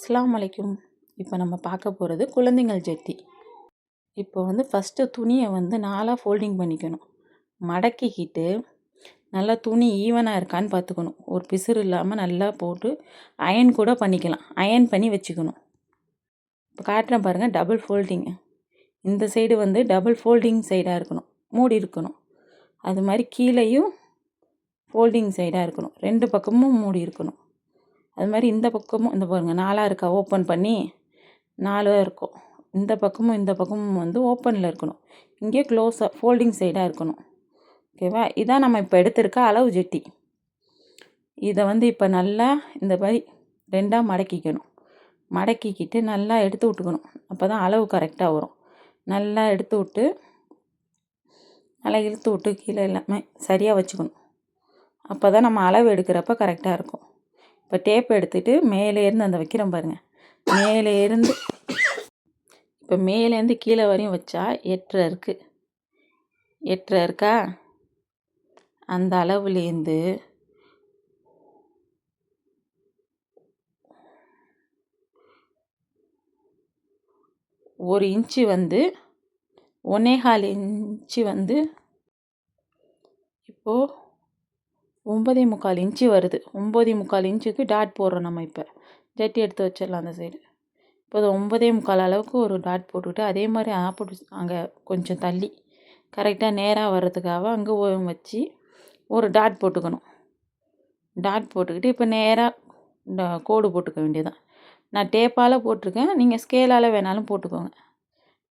அஸ்லாம் அலைக்கும். இப்போ நம்ம பார்க்க போகிறது குழந்தைங்கள் ஜட்டி. இப்போ வந்து ஃபஸ்ட்டு துணியை வந்து நாலாக ஃபோல்டிங் பண்ணிக்கணும். மடக்கிக்கிட்டு நல்லா துணி ஈவனாக இருக்கான்னு பார்த்துக்கணும். ஒரு பிசுறு இல்லாமல் நல்லா போட்டு அயன் கூட பண்ணிக்கலாம். அயன் பண்ணி வச்சுக்கணும். இப்போ காட்டுறேன் பாருங்கள் டபுள் ஃபோல்டிங்கு இந்த சைடு வந்து டபுள் ஃபோல்டிங் சைடாக இருக்கணும். மூடி இருக்கணும். அது மாதிரி கீழேயும் ஃபோல்டிங் சைடாக இருக்கணும். ரெண்டு பக்கமும் மூடி இருக்கணும். அது மாதிரி இந்த பக்கமும் இந்த பாருங்கள் நாலாக இருக்கா ஓப்பன் பண்ணி நாலாக இருக்கும். இந்த பக்கமும் இந்த பக்கமும் வந்து ஓப்பனில் இருக்கணும். இங்கே க்ளோஸாக ஃபோல்டிங் சைடாக இருக்கணும். ஓகேவா இதான் நம்ம இப்போ எடுத்திருக்க அளவு ஜெட்டி. இதை வந்து இப்போ நல்லா இந்த மாதிரி ரெண்டாக மடக்கிக்கணும். மடக்கிக்கிட்டு நல்லா எடுத்து விட்டுக்கணும். அப்போ தான் அளவு கரெக்டாக வரும். நல்லா எடுத்து விட்டு நல்லா இழுத்து விட்டு கீழே எல்லாமே சரியாக வச்சுக்கணும். அப்போ தான் நம்ம அளவு எடுக்கிறப்ப கரெக்டாக இருக்கும். இப்போ டேப் எடுத்துகிட்டு மேலேருந்து அந்த வைக்கிறோம் பாருங்கள் மேலேருந்து இப்போ மேலேருந்து கீழே வரையும் வச்சா எட்டரை இருக்குது எட்டரை இருக்கா? அந்த அளவுலேருந்து ஒரு இன்ச்சு வந்து ஒன்னேகால் இன்ச்சு வந்து இப்போது ஒம்பதே முக்கால் இன்ச்சு வருது. ஒம்பதே முக்கால் இன்ச்சுக்கு டாட் போடுறோம் நம்ம இப்போ. ஜட்டி எடுத்து வச்சிடலாம் அந்த சைடு இப்போ அது ஒம்பதே முக்கால் அளவுக்கு ஒரு டாட் போட்டுக்கிட்டு அதே மாதிரி ஆப்போசிட் அங்கே கொஞ்சம் தள்ளி. கரெக்டாக நேராக வர்றதுக்காக அங்கே ஓயம் வச்சு ஒரு டாட் போட்டுக்கணும். டாட் போட்டுக்கிட்டு இப்போ நேராக கோடு போட்டுக்க வேண்டியதான் நான் டேப்பால் போட்டிருக்கேன். நீங்கள் ஸ்கேலால் வேணாலும் போட்டுக்கோங்க.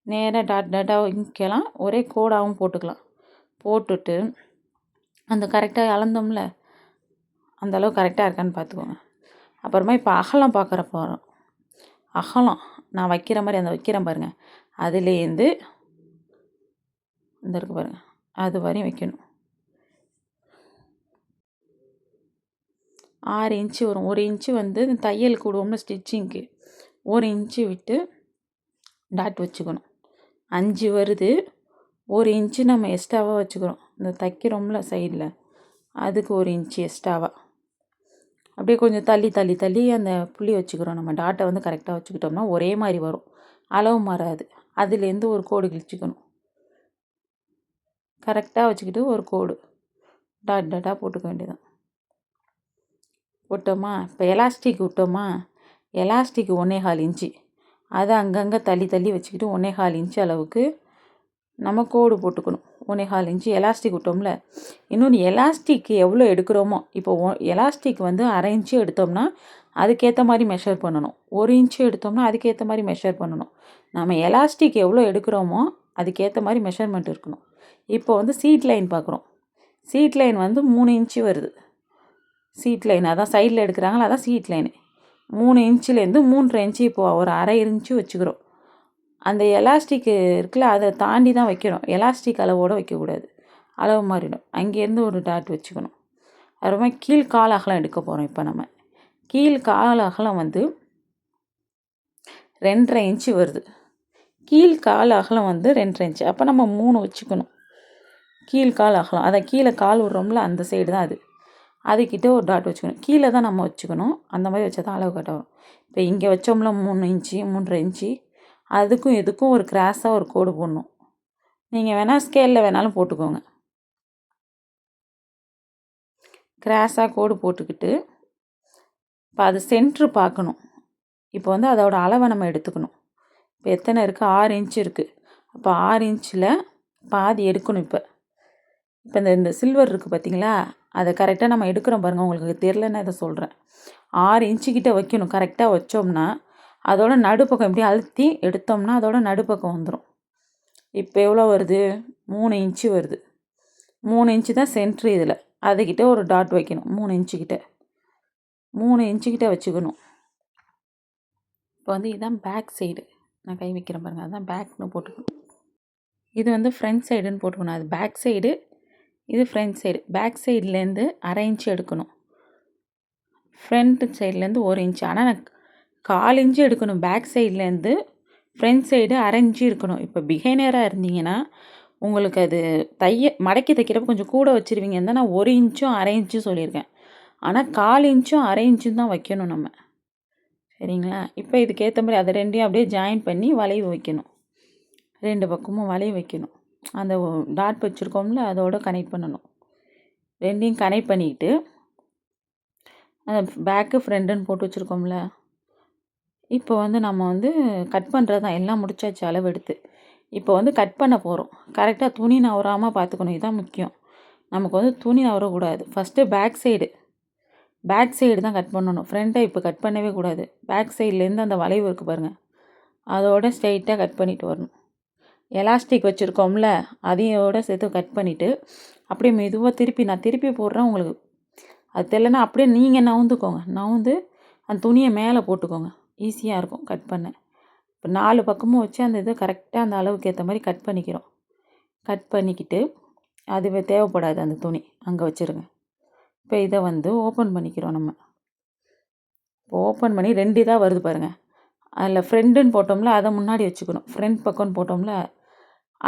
நேராக டாட் டாட்டாக இங்கெல்லாம் ஒரே கோடாகவும் போட்டுக்கலாம். போட்டுட்டு அந்த கரெக்டாக அளந்தோம்ல அந்த அளவு கரெக்டாக இருக்கான்னு பார்த்துக்கோங்க. அப்புறமா இப்போ அகலம் பார்க்குற போகிறோம் அகலம் நான் வைக்கிற மாதிரி அந்த வைக்கிறேன் பாருங்கள் அதுலேருந்து இந்த இருக்கு பாருங்கள் அது வரையும் வைக்கணும். ஆறு இன்ச்சு வரும். ஒரு இன்ச்சு வந்து தையல் கூடுவோம்ல ஸ்டிச்சிங்க்கு ஒரு இன்ச்சு விட்டு டாட் வச்சுக்கணும். அஞ்சு வருது. ஒரு இன்ச்சு நம்ம எக்ஸ்ட்ராவாக வச்சுக்கிறோம். இந்த தைக்கிறோம்ல சைடில். அதுக்கு ஒரு இன்ச்சு எக்ஸ்ட்ராவாக அப்படியே கொஞ்சம் தள்ளி தள்ளி தள்ளி அந்த புள்ளி வச்சுக்கிறோம். நம்ம டாட்டை வந்து கரெக்டாக வச்சுக்கிட்டோம்னா ஒரே மாதிரி வரும். அளவு மாறாது. அதுலேருந்து ஒரு கோடு கிழிச்சிக்கணும். கரெக்டாக வச்சுக்கிட்டு ஒரு கோடு. டாட் டாட்டாக போட்டுக்க வேண்டியதான் விட்டோமா? இப்போ எலாஸ்டிக் விட்டோமா? எலாஸ்டிக் ஒன்றே கால் இன்ச்சு. அதை அங்கங்கே தள்ளி தள்ளி வச்சுக்கிட்டு ஒன்றே கால் இன்ச்சு அளவுக்கு நம்ம கோடு போட்டுக்கணும். ஒன்றே கால் இன்ச்சு எலாஸ்டிக் விட்டோம்ல. இன்னொன்று எலாஸ்டிக் எவ்வளோ எடுக்கிறோமோ இப்போ ஒ எலாஸ்டிக் வந்து அரை இன்ச்சு எடுத்தோம்னா அதுக்கேற்ற மாதிரி மெஷர் பண்ணணும். ஒரு இன்ச்சு எடுத்தோம்னா அதுக்கேற்ற மாதிரி மெஷர் பண்ணணும். நம்ம எலாஸ்டிக் எவ்வளோ எடுக்கிறோமோ அதுக்கேற்ற மாதிரி மெஷர்மெண்ட் இருக்கணும். இப்போ வந்து சீட் லைன் பார்க்குறோம். சீட் லைன் வந்து மூணு இன்ச்சு வருது. சீட் லைன் அதான் சைடில் எடுக்கிறாங்களா அதான் சீட் லைனு மூணு இன்ச்சுலேருந்து மூன்றரை இன்ச்சு இப்போது ஒரு அரை இன்ச்சு வச்சுக்கிறோம். அந்த எலாஸ்டிக்கு இருக்குல்ல அதை தாண்டி தான் வைக்கணும். எலாஸ்டிக் அளவோடு வைக்கக்கூடாது. அளவு மாறிடும். அங்கேருந்து ஒரு டாட் வச்சுக்கணும். அப்புறமா கீழ் கால் அகலம் எடுக்க போகிறோம் இப்போ நம்ம. கீழ் கால் அகலம் வந்து ரெண்டரை இன்ச்சு வருது. கீழ் கால் அகலம் வந்து ரெண்டரை இன்ச்சு அப்போ நம்ம மூணு வச்சுக்கணும். கீழ் கால் அகலம் அதை கீழே கால் விடுறோம்ல அந்த சைடு தான் அது. அதுக்கிட்ட ஒரு டாட் வச்சுக்கணும். கீழே தான் நம்ம வச்சுக்கணும். அந்த மாதிரி வச்சா தான் அளவு கட்ட வரும். இப்போ இங்கே வச்சோம்ல மூணு இன்ச்சு மூன்றரை இன்ச்சு அதுக்கும் இதுக்கும் ஒரு கிராஸாக ஒரு கோடு போடணும். நீங்கள் வேணால் ஸ்கேலில் வேணாலும் போட்டுக்கோங்க. கிராஸாக கோடு போட்டுக்கிட்டு இப்போ அது சென்ட்ரு பார்க்கணும். இப்போ வந்து அதோட அளவை நம்ம எடுத்துக்கணும். இப்போ எத்தனை இருக்குது ஆறு இன்ச்சு இருக்குது அப்போ ஆறு இன்ச்சில் பாதி எடுக்கணும் இப்போ. இப்போ இந்த இந்த சில்வர் இருக்குது பார்த்தீங்களா அதை கரெக்டாக நம்ம எடுக்கிறோம் பாருங்கள் உங்களுக்கு தெரிலன்னு இதை சொல்கிறேன் ஆறு இன்ச்சுக்கிட்ட வைக்கணும். கரெக்டாக வச்சோம்னா அதோட நடுப்பக்கம் இப்படி அழுத்தி எடுத்தோம்னா அதோட நடுப்பக்கம் வந்துடும் இப்போ எவ்வளோ வருது? மூணு இன்ச்சு வருது. மூணு இன்ச்சு தான் சென்ட்ரு இதில். அதுக்கிட்ட ஒரு டாட் வைக்கணும். மூணு இன்ச்சுக்கிட்ட மூணு இன்ச்சுக்கிட்ட வச்சுக்கணும். இப்போ வந்து இதுதான் பேக் சைடு நான் கை வைக்கிறேன் பாருங்கள் அதுதான் பேக்னு போட்டுக்கணும். இது வந்து ஃப்ரண்ட் சைடுன்னு போட்டுக்கணும். அது பேக் சைடு இது ஃப்ரண்ட் சைடு பேக் சைட்லேருந்து அரை இன்ச்சு எடுக்கணும். ஃப்ரண்ட் சைட்லேருந்து ஒரு இன்ச்சு. ஆனால் நான் கால் இன்ச்சு எடுக்கணும். பேக் சைட்லேருந்து ஃப்ரண்ட் சைடு அரைஞ்சி இருக்கணும். இப்போ பிகைனராக இருந்தீங்கன்னா உங்களுக்கு அது தைய மடக்கி தைக்கிறப்ப கொஞ்சம் கூட வச்சுருவீங்க இருந்தால் நான் ஒரு இன்ச்சும் அரை இன்ச்சும் சொல்லியிருக்கேன். ஆனால் கால் இன்ச்சும் அரை இன்ச்சும் தான் வைக்கணும் நம்ம. சரிங்களா? இப்போ இதுக்கேற்ற மாதிரி அதை ரெண்டையும் அப்படியே ஜாயின் பண்ணி வளைவு வைக்கணும். ரெண்டு பக்கமும் வளைவு வைக்கணும். அந்த டாட் வச்சுருக்கோம்ல அதோட கனெக்ட் பண்ணணும். ரெண்டையும் கனெக்ட் பண்ணிக்கிட்டு அந்த பேக்கு ஃப்ரெண்டுன்னு போட்டு வச்சுருக்கோம்ல இப்போ வந்து நம்ம வந்து கட் பண்ணுறது தான். எல்லாம் முடிச்சாச்சு அளவு எடுத்து இப்போ வந்து கட் பண்ண போகிறோம் கரெக்டாக துணி நவராமல் பார்த்துக்கணும் இதுதான் முக்கியம். நமக்கு வந்து துணி நவரக்கூடாது first back side back side தான் கட் பண்ணணும். ஃப்ரண்ட்டை இப்போ கட் பண்ணவே கூடாது. பேக் சைட்லேருந்து அந்த வளைவு இருக்குது பாருங்கள் அதோட ஸ்ட்ரைட்டாக கட் பண்ணிட்டு வரணும். எலாஸ்டிக் வச்சுருக்கோம்ல அதையோட சேர்த்து கட் பண்ணிவிட்டு அப்படியே மெதுவாக திருப்பி நான் திருப்பி போடுறேன் உங்களுக்கு. அது தெரியலன்னா அப்படியே நீங்கள் நவுந்துக்கோங்க. நவுந்து அந்த துணியை மேலே போட்டுக்கோங்க. ஈஸியாக இருக்கும் கட் பண்ண. இப்போ நாலு பக்கமும் வச்சு அந்த இது கரெக்டாக அந்த அளவுக்கு ஏற்ற மாதிரி கட் பண்ணிக்கிறோம். கட் பண்ணிக்கிட்டு அதுவே தேவைப்படாது அந்த துணி. அங்கே வச்சுருங்க. இப்போ இதை வந்து ஓப்பன் பண்ணிக்கிறோம் நம்ம. இப்போ ஓப்பன் பண்ணி ரெண்டு இதாக வருது பாருங்கள் அதில் ஃப்ரெண்டுன்னு போட்டோம்ல அதை முன்னாடி வச்சுக்கணும். ஃப்ரெண்ட் பக்கம்னு போட்டோம்ல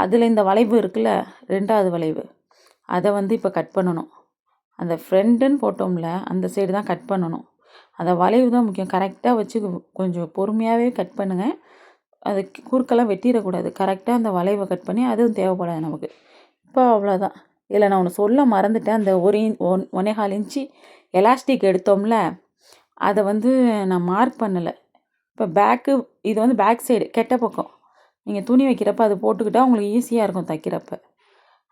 அதில் இந்த வளைவு இருக்குல்ல ரெண்டாவது வளைவு. அதை வந்து இப்போ கட் பண்ணணும். அந்த ஃப்ரெண்டுன்னு போட்டோம்ல அந்த சைடு தான் கட் பண்ணணும். அந்த வளைவு தான் முக்கியம். கரெக்டாக வச்சு கொஞ்சம் பொறுமையாகவே கட் பண்ணுங்கள் அது குறுக்கெல்லாம் வெட்டிடக்கூடாது. கரெக்டாக அந்த வளைவை கட் பண்ணி அதுவும் தேவைப்படாது நமக்கு. இப்போ அவ்வளோதான் இல்லை நான் ஒன்று சொல்ல மறந்துட்டேன். அந்த ஒரு இன் ஒன் ஒன்னே கால் இன்ச்சு எலாஸ்டிக் எடுத்தோம்ல அதை வந்து நான் மார்க் பண்ணலை. இப்போ பேக்கு இது வந்து பேக் சைடு கெட்ட பக்கம். நீங்கள் துணி வைக்கிறப்ப அது போட்டுக்கிட்டால் உங்களுக்கு ஈஸியாக இருக்கும் தைக்கிறப்ப.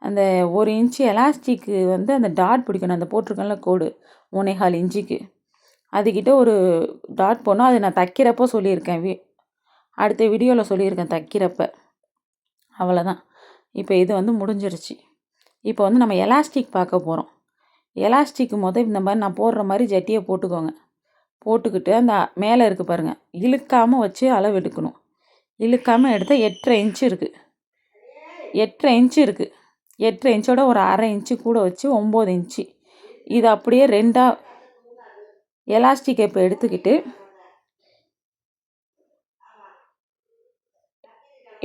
அந்த ஒரு இன்ச்சு எலாஸ்டிக்கு வந்து அந்த டாட் பிடிக்கணும். அந்த போட்டிருக்கேன்ல கோடு ஒன்னே கால் இன்ச்சுக்கு. அதுக்கிட்ட ஒரு டாட் போனோம் அதை நான் தைக்கிறப்போ சொல்லியிருக்கேன். வி அடுத்த வீடியோவில் சொல்லியிருக்கேன் தைக்கிறப்ப. அவ்வளோதான் இப்போ இது வந்து முடிஞ்சிருச்சு. இப்போ வந்து நம்ம எலாஸ்டிக் பார்க்க போகிறோம் எலாஸ்டிக் மொதல் இந்த மாதிரி நான் போடுற மாதிரி ஜட்டியை போட்டுக்கோங்க. போட்டுக்கிட்டு அந்த மேலே இருக்குது பாருங்கள் இழுக்காமல் வச்சு அளவு எடுக்கணும். இழுக்காமல் எடுத்தால் எட்டரை இன்ச்சு இருக்குது எட்டரை இன்ச்சு இருக்குது எட்டரை இன்ச்சோட ஒரு அரை இன்ச்சு கூட வச்சு ஒம்பது இன்ச்சு இது அப்படியே ரெண்டாக எலாஸ்டிக் இப்போ எடுத்துக்கிட்டு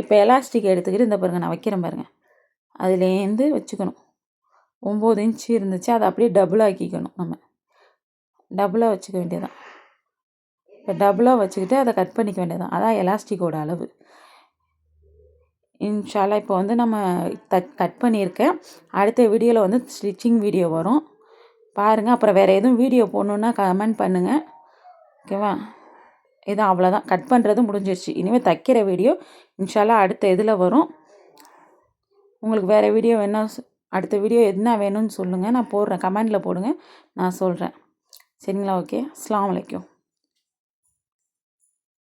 இப்போ எலாஸ்டிக் எடுத்துக்கிட்டு இந்த பாருங்கள் நான் வைக்கிறேன் பாருங்கள் அதுலேருந்து வச்சுக்கணும். ஒம்பது இன்ச்சு இருந்துச்சு அதை அப்படியே டபுளாக ஆக்கிக்கணும் நம்ம. டபுளாக வச்சுக்க வேண்டியதான் இப்போ டபுளாக வச்சுக்கிட்டு அதை கட் பண்ணிக்க வேண்டியதான் அதான் எலாஸ்டிக்கோட அளவு. இன்ஷால்லா இப்போ வந்து நம்ம தட் கட் பண்ணியிருக்கேன் அடுத்த வீடியோவில் வந்து ஸ்டிச்சிங் வீடியோ வரும். பாருங்கள் அப்புறம் வேறு எதுவும் வீடியோ போடணுன்னா கமெண்ட் பண்ணுங்கள் ஓகேவா இது அவ்வளோதான் கட் பண்ணுறது முடிஞ்சிருச்சு. இனிமேல் தைக்கிற வீடியோ இன்ஷாலாக அடுத்த இதில் வரும். உங்களுக்கு வேறு வீடியோ வேணால் அடுத்த வீடியோ என்ன வேணும்னு சொல்லுங்கள் நான் போடுறேன். கமெண்டில் போடுங்க. நான் சொல்கிறேன் சரிங்களா? ஓகே அஸ்லாம் வலைக்கும்